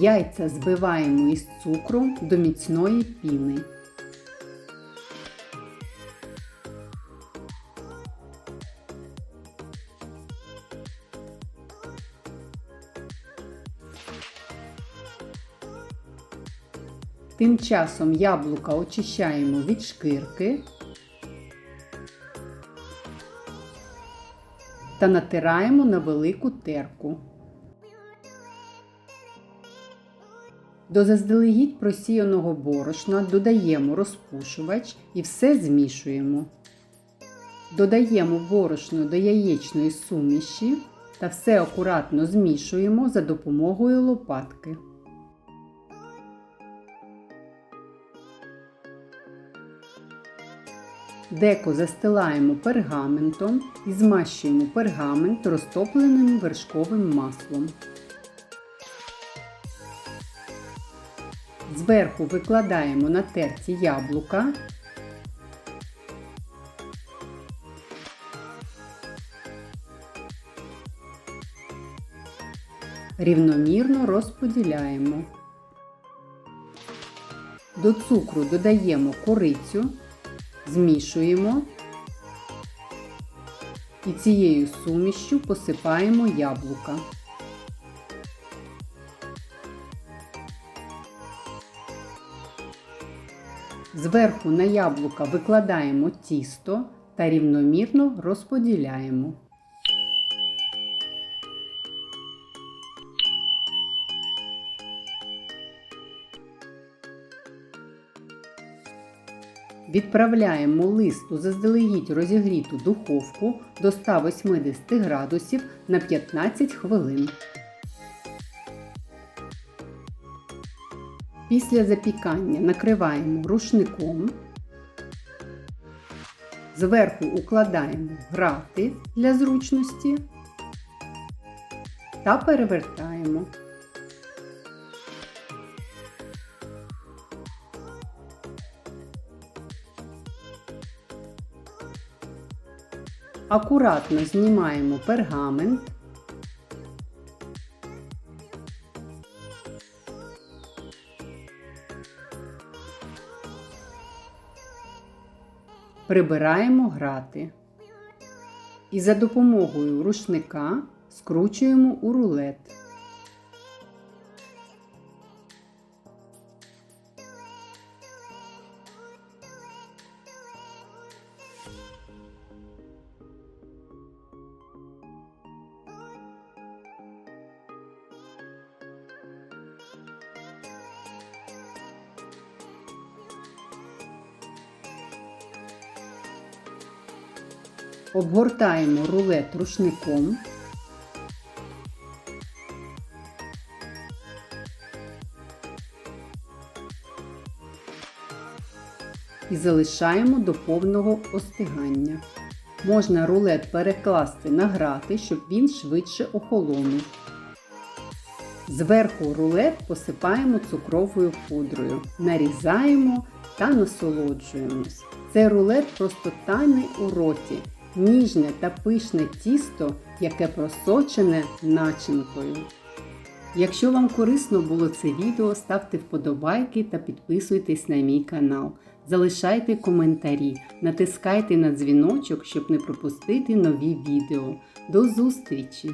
Яйця збиваємо із цукру до міцної піни. Тим часом яблука очищаємо від шкирки та натираємо на велику терку. До заздалегідь просіяного борошна додаємо розпушувач і все змішуємо. Додаємо борошно до яєчної суміші та все акуратно змішуємо за допомогою лопатки. Деко застилаємо пергаментом і змащуємо пергамент розтопленим вершковим маслом. Зверху викладаємо на терці яблука. Рівномірно розподіляємо. До цукру додаємо корицю, змішуємо і цією сумішчю посипаємо яблука. Зверху на яблука викладаємо тісто та рівномірно розподіляємо. Відправляємо лист у заздалегідь розігріту духовку до 180 градусів на 15 хвилин. Після запікання накриваємо рушником. Зверху укладаємо грати для зручності та перевертаємо. Акуратно знімаємо пергамент. Прибираємо грати. І за допомогою рушника скручуємо у рулет. Обгортаємо рулет рушником. І залишаємо до повного остигання. Можна рулет перекласти на грати, щоб він швидше охолонув. Зверху рулет посипаємо цукровою пудрою, нарізаємо та насолоджуємось. Цей рулет просто тайний у роті ніжне та пишне тісто, яке просочене начинкою. Якщо вам корисно було це відео, ставте вподобайки та підписуйтесь на мій канал. Залишайте коментарі, натискайте на дзвіночок, щоб не пропустити нові відео. До зустрічі!